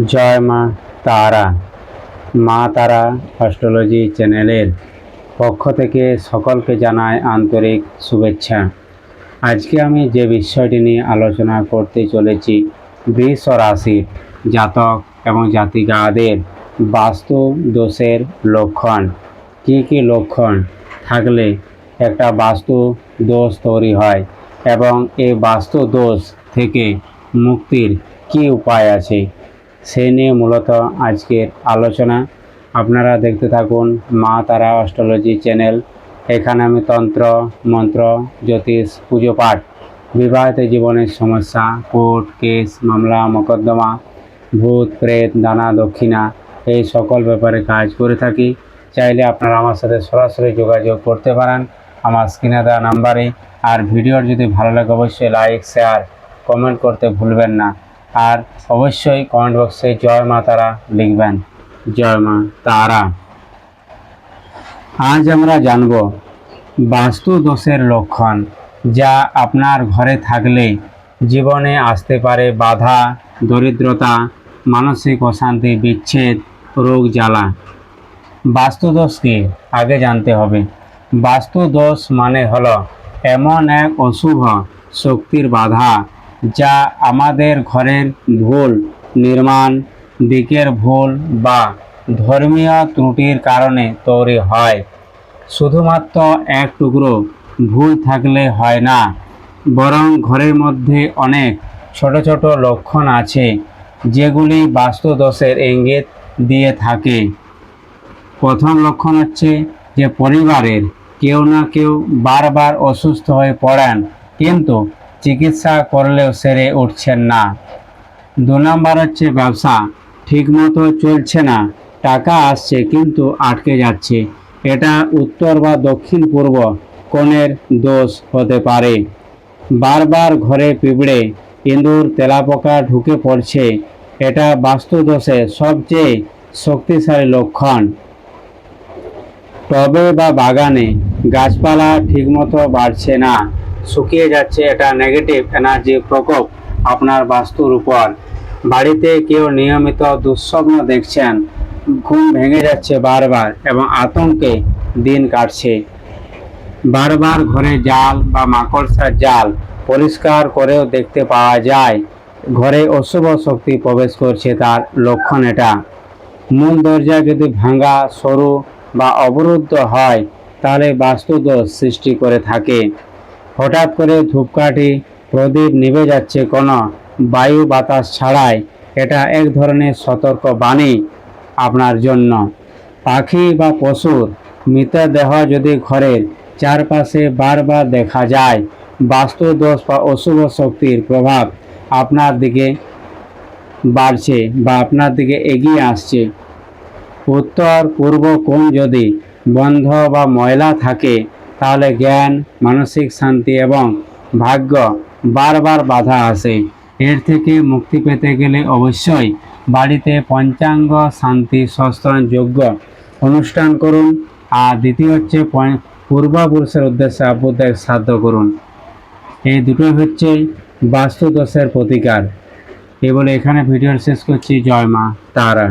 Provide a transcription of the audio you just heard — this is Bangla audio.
জয় মা তারা। মা তারা অস্ট্রোলজি চ্যানেলের পক্ষ থেকে সকলকে জানাই আন্তরিক শুভেচ্ছা। আজকে আমি যে বিষয়টি নিয়ে আলোচনা করতে চলেছি, বৃষ রাশির জাতক এবং জাতিকাদের বাস্তু দোষের লক্ষণ। কি কি লক্ষণ থাকলে একটা বাস্তু দোষ তৈরি হয় এবং এই বাস্তু দোষ থেকে মুক্তির কি উপায় আছে? সে নিয়ে মূলত আজকের আলোচনা। আপনারা দেখতে থাকুন মা তারা অস্ট্রোলজি চ্যানেল। এখানে আমি তন্ত্র, মন্ত্র, জ্যোতিষ, পুজো পাঠ, বিবাহিত জীবনের সমস্যা, কোর্ট, কেস, মামলা, মোকদ্দমা, ভূত, প্রেত, দানা, দক্ষিণা এই সকল ব্যাপারে কাজ করে থাকি। চাইলে আপনারা আমার সাথে সরাসরি যোগাযোগ করতে পারেন আমার স্ক্রিনে দেওয়া নাম্বারে। আর ভিডিওর যদি ভালো লাগে অবশ্যই লাইক, শেয়ার, কমেন্ট করতে ভুলবেন না। আর অবশ্যই কমেন্ট বক্সে জয় মা তারা লিখবেন। জয় মা তারা। আজ আমরা জানব বাস্তু দোষের লক্ষণ যা আপনার ঘরে থাকলে জীবনে আসতে পারে বাধা, দরিদ্রতা, মানসিক অশান্তি, বিচ্ছেদ, রোগ জ্বালা। বাস্তুদোষকে আগে জানতে হবে। বাস্তুদোষ মানে হলো এমন এক অশুভ শক্তির বাধা যা আমাদের ঘরের ভুল, নির্মাণ, দিকের ভুল বা ধর্মীয় ত্রুটির কারণে তৈরি হয়। শুধুমাত্র এক টুকরো ভুল থাকলে হয় না, বরং ঘরের মধ্যে অনেক ছোট ছোট লক্ষণ আছে, যেগুলি বাস্তুদোষের ইঙ্গিত দিয়ে থাকে। প্রথম লক্ষণ হচ্ছে যে পরিবারের কেউ না কেউ বারবার অসুস্থ হয়ে পড়েন, কিন্তু চিকিৎসা করলেও সেরে উঠছেন না। দু নম্বর হচ্ছে ব্যবসা। ঠিকমতো চলছে না। টাকা আসছে কিন্তু আটকে যাচ্ছে। এটা উত্তর বা দক্ষিণ পূর্ব কোণের দোষ হতে পারে। বারবার ঘরে পিঁপড়ে ইঁদুর, তেলাপোকা ঢুকে পড়ছে। এটা বাস্তুদোষের সবচেয়ে শক্তিশালী লক্ষণ। টবে বা বাগানে গাছপালা ঠিকমতো বাড়ছে না। শুকিয়ে যাচ্ছে এটা নেগেটিভ এনার্জি প্রকোপ আপনার বাস্তুর উপর। বাড়িতে কেউ নিয়মিত দুঃস্বপ্ন দেখছেন, ঘুম ভেঙে যাচ্ছে বারবার এবং আতঙ্কে দিন কাটছে। বারবার ঘরে জাল বা মাকড়সার জাল পরিষ্কার করেও দেখতে পাওয়া যায়, ঘরে অশুভ শক্তি প্রবেশ করছে তার লক্ষণ এটা। মূল দরজা যদি ভাঙা, সরু বা অবরুদ্ধ হয়, তাহলে বাস্তুদোষ সৃষ্টি করে থাকে। হঠাৎ করে ধূপকাঠি প্রদীপ নিভে যাচ্ছে কোনো বায়ু বাতাস ছাড়াই। এটা এক ধরনের সতর্ক বাণী আপনার জন্য। পাখি বা পশুর মৃতদেহ যদি ঘরের চারপাশে বারবার দেখা যায়, বাস্তুদোষ বা অশুভ শক্তির প্রভাব আপনার দিকে বাড়ছে বা আপনার দিকে এগিয়ে আসছে। উত্তর পূর্ব কোণ যদি বন্ধ বা ময়লা থাকে তাহলে জ্ঞান, মানসিক শান্তি এবং ভাগ্য বারবার বাধা আসে এর থেকে মুক্তি পেতে গেলে অবশ্যই বাড়িতে পঞ্চাঙ্গ শান্তি সংস্থান যোগ্য অনুষ্ঠান করুন। আর দ্বিতীয় হচ্ছে পূর্বপুরুষের উদ্দেশ্যে আবুদের শ্রাদ্ধ করুন। এই দুটোই হচ্ছে বাস্তুদোষের প্রতিকার। এই বলে এখানে ভিডিও শেষ করছি। জয় মা তারা।